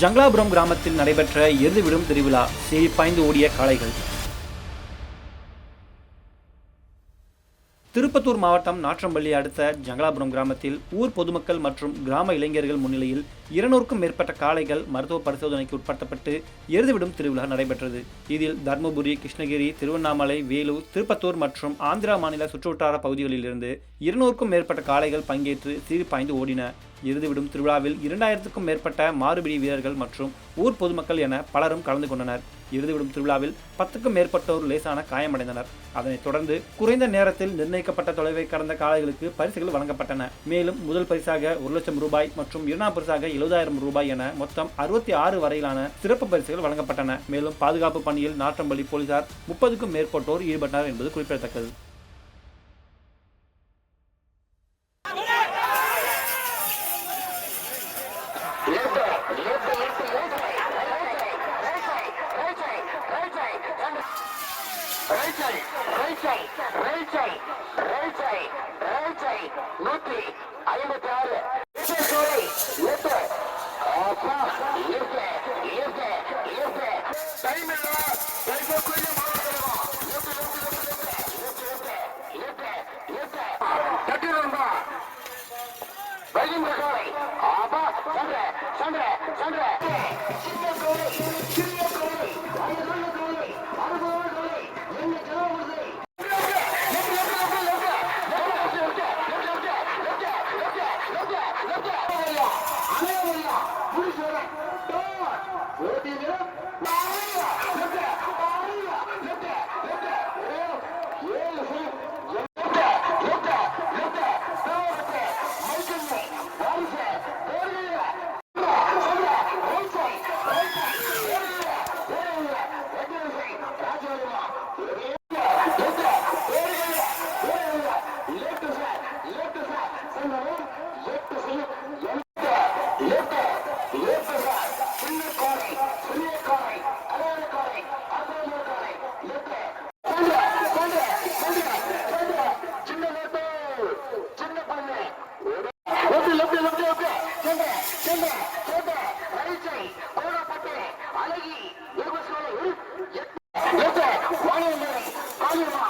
ஜங்களாபுரம் கிராமத்தில் நடைபெற்ற எருது விடும் திருவிழா சீறி பாய்ந்து ஓடிய காளைகள். திருப்பத்தூர் மாவட்டம் நாற்றம்பள்ளி அடுத்த ஜங்களாபுரம் கிராமத்தில் ஊர் பொதுமக்கள் மற்றும் கிராம இளைஞர்கள் முன்னிலையில் இருநூறுக்கும் மேற்பட்ட காளைகள் மருத்துவ பரிசோதனைக்கு உட்படுத்தப்பட்டு எருதுவிடும் திருவிழா நடைபெற்றது. இதில் தர்மபுரி கிருஷ்ணகிரி திருவண்ணாமலை வேலூர் திருப்பத்தூர் மற்றும் ஆந்திரா மாநில சுற்றுவட்டார பகுதிகளிலிருந்து இருநூறுக்கும் மேற்பட்ட காளைகள் பங்கேற்று சீறி பாய்ந்து ஓடின. எருதுவிடும் திருவிழாவில் இரண்டாயிரத்துக்கும் மேற்பட்ட மாறுபிடி வீரர்கள் மற்றும் ஊர் பொதுமக்கள் என பலரும் கலந்து கொண்டனர். இறுதிவிடும் திருவிழாவில் பத்துக்கும் மேற்பட்டோர் லேசான காயமடைந்தனர். அதனைத் தொடர்ந்து குறைந்த நேரத்தில் நிர்ணயிக்கப்பட்ட தொலைவை கடந்த காளைகளுக்கு பரிசுகள் வழங்கப்பட்டன. மேலும் முதல் பரிசாக ஒரு லட்சம் ரூபாய் மற்றும் இரண்டாம் பரிசாக எழுபதாயிரம் ரூபாய் என மொத்தம் அறுபத்தி ஆறு வரையிலான சிறப்பு பரிசுகள் வழங்கப்பட்டன. மேலும் பாதுகாப்பு பணியில் நாற்றம்பள்ளி போலீசார் முப்பதுக்கும் மேற்பட்டோர் ஈடுபட்டனர் என்பது குறிப்பிடத்தக்கது. நூற்றி ஐம்பத்தி ஆறு எட்டு அப்பா இயற்கை இயற்கை இயற்கை. டைம் இல்ல கைப்பக்குரிய ஆபா சந்திர சந்திர சந்திர. 回去了，对，折叠起来。சின்ன பண்ணு. லெஃப்ட் லெஃப்ட் லெஃப்ட் லெஃப்ட் சென்ற சென்ற சென்ற ரைட் கோடப்பட்டு அழகி யோகஸ்வரை லெஃப்ட் வாணியம்பரை காளியம்மா